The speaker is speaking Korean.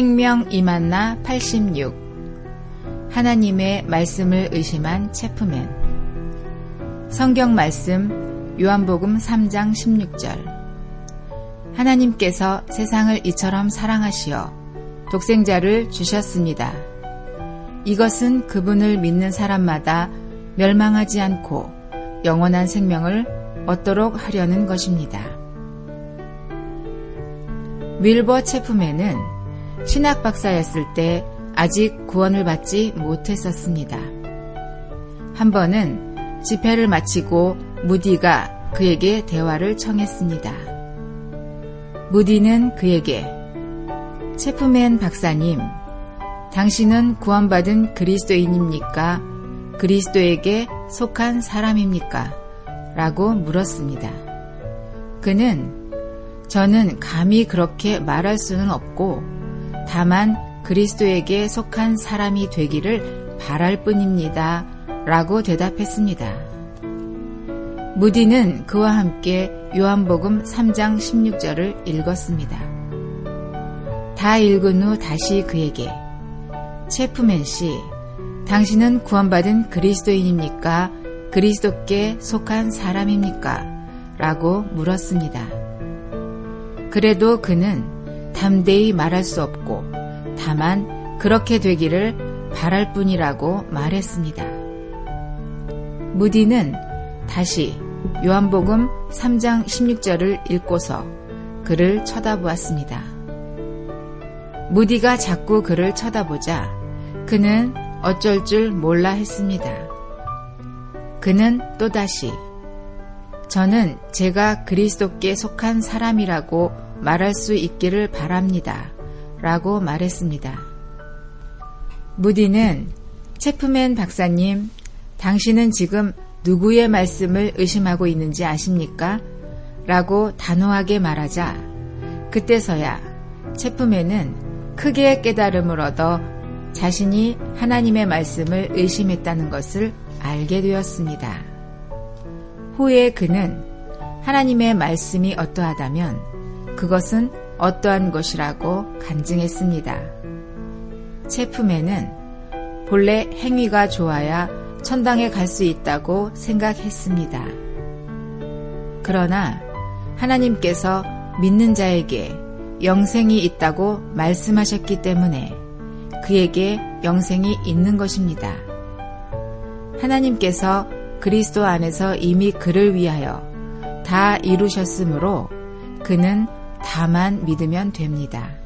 성령 이만나 86 하나님의 말씀을 의심한 체프맨 성경 말씀 요한복음 3장 16절 하나님께서 세상을 이처럼 사랑하시어 독생자를 주셨습니다. 이것은 그분을 믿는 사람마다 멸망하지 않고 영원한 생명을 얻도록 하려는 것입니다. 윌버 체프맨은 신학 박사였을 때 아직 구원을 받지 못했었습니다. 한 번은 집회를 마치고 무디가 그에게 대화를 청했습니다. 무디는 그에게 체프맨 박사님, 당신은 구원받은 그리스도인입니까? 그리스도에게 속한 사람입니까? 라고 물었습니다. 그는 저는 감히 그렇게 말할 수는 없고 다만 그리스도에게 속한 사람이 되기를 바랄 뿐입니다. 라고 대답했습니다. 무디는 그와 함께 요한복음 3장 16절을 읽었습니다. 다 읽은 후 다시 그에게 체프맨 씨, 당신은 구원받은 그리스도인입니까? 그리스도께 속한 사람입니까? 라고 물었습니다. 그래도 그는 담대히 말할 수 없고 다만 그렇게 되기를 바랄 뿐이라고 말했습니다. 무디는 다시 요한복음 3장 16절을 읽고서 그를 쳐다보았습니다. 무디가 자꾸 그를 쳐다보자 그는 어쩔 줄 몰라 했습니다. 그는 또다시 저는 제가 그리스도께 속한 사람이라고 말할 수 있기를 바랍니다. 라고 말했습니다. 무디는 체프맨 박사님, 당신은 지금 누구의 말씀을 의심하고 있는지 아십니까? 라고 단호하게 말하자 그때서야 체프맨은 크게 깨달음을 얻어 자신이 하나님의 말씀을 의심했다는 것을 알게 되었습니다. 후에 그는 하나님의 말씀이 어떠하다면 그것은 어떠한 것이라고 간증했습니다. 체프맨은 본래 행위가 좋아야 천당에 갈 수 있다고 생각했습니다. 그러나 하나님께서 믿는 자에게 영생이 있다고 말씀하셨기 때문에 그에게 영생이 있는 것입니다. 하나님께서 그리스도 안에서 이미 그를 위하여 다 이루셨으므로 그는 다만 믿으면 됩니다.